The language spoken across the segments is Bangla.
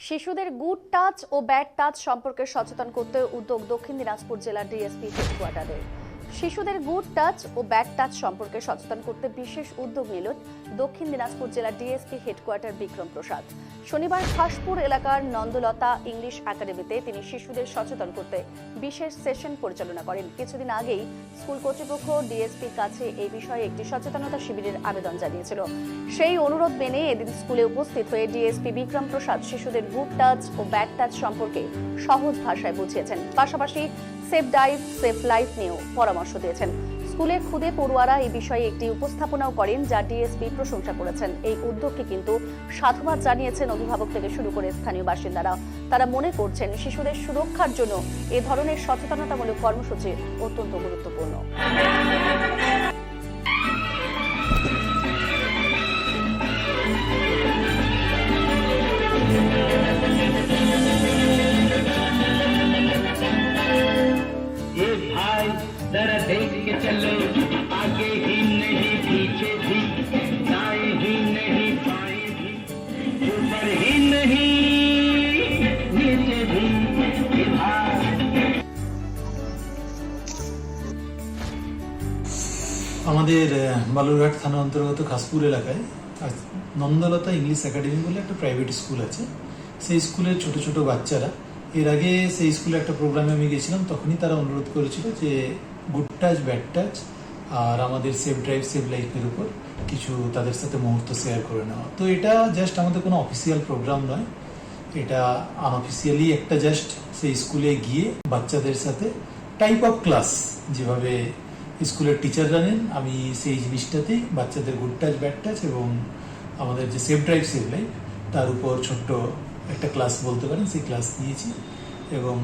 শিশুদের গুড টাচ ও ব্যাড টাচ সম্পর্কে সচেতন করতে উদ্যোগ দক্ষিণ দিনাজপুর জেলার ডিএসপি হেডকোয়ার্টারের শিশুদের গুড টাচ ও ব্যাড টাচ সম্পর্কে সচেতন করতে বিশেষ উদ্যোগ নিল দক্ষিণ দিনাজপুর জেলার ডিএসপি হেডকোয়ার্টার বিক্রম প্রসাদ। শনিবার খাসপুর এলাকার নন্দলতা ইংলিশ একাডেমিতে তিনি শিশুদের সচেতন করতে বিশেষ সেশন পরিচালনা করেন। কিছুদিন আগেই স্কুল কর্তৃপক্ষ ডিএসপির কাছে এই বিষয়ে একটি সচেতনতা শিবিরের আবেদন জানিয়েছিল। সেই অনুরোধ মেনে এদিন স্কুলে উপস্থিত হয়ে ডিএসপি বিক্রম প্রসাদ শিশুদের গুড টাচ ও ব্যাড টাচ সম্পর্কে সহজ ভাষায় বুঝিয়েছেন। পাশাপাশি সেফ ডাইভ, সেফ লাইফ নিয়েও পরামর্শ দিয়েছেন। স্কুলের খুদে পড়ুয়ারা এই বিষয়ে একটি উপস্থাপনাও করেন, যা ডিএসপি প্রশংসা করেছেন। এই উদ্যোগকে কিন্তু সাধুবাদ জানিয়েছেন অভিভাবক থেকে শুরু করে স্থানীয় বাসিন্দারা। তারা মনে করছেন শিশুদের সুরক্ষার জন্য এ ধরনের সচেতনতামূলক কর্মসূচি অত্যন্ত গুরুত্বপূর্ণ। जरा देख के चलो आगे ही नहीं पीछे भी दाएं ही नहीं बाएं भी ऊपर ही नहीं नीचे भी ये भाई আমাদের আহ, বালুরঘাট থানা অন্তর্গত খাসপুর এলাকায় আজ নন্দলতা ইংলিশ একাডেমি বলে একটা প্রাইভেট স্কুল আছে সেই স্কুলের ছোট ছোট বাচ্চারা এর আগে সেই স্কুলে একটা প্রোগ্রামে আমি গেছিলাম, তখনই তারা অনুরোধ করেছিল যে গুড টাচ ব্যাড টাচ আর আমাদের সেফ ড্রাইভ সেভ লাইফের উপর কিছু তাদের সাথে মুহূর্ত শেয়ার করে নেওয়া। তো এটা জাস্ট আমাদের কোনো অফিসিয়াল প্রোগ্রাম নয়, এটা আনঅফিসিয়ালি একটা জাস্ট সেই স্কুলে গিয়ে বাচ্চাদের সাথে টাইপ অফ ক্লাস যেভাবে স্কুলের টিচাররা নেন, আমি সেই জিনিসটাতেই বাচ্চাদের গুড টাচ ব্যাড টাচ এবং আমাদের যে সেফ ড্রাইভ সেভ লাইফ তার উপর ছোট্ট একটা ক্লাস বলতে পারেন, সেই ক্লাস দিয়েছি এবং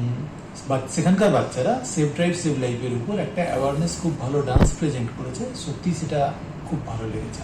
সেখানকার বাচ্চারা সেভ ড্রাইভ সেভ লাইফের উপর একটা অ্যাওয়ারনেস খুব ভালো ডান্স প্রেজেন্ট করেছে সত্যি সেটা খুব ভালো লেগেছে।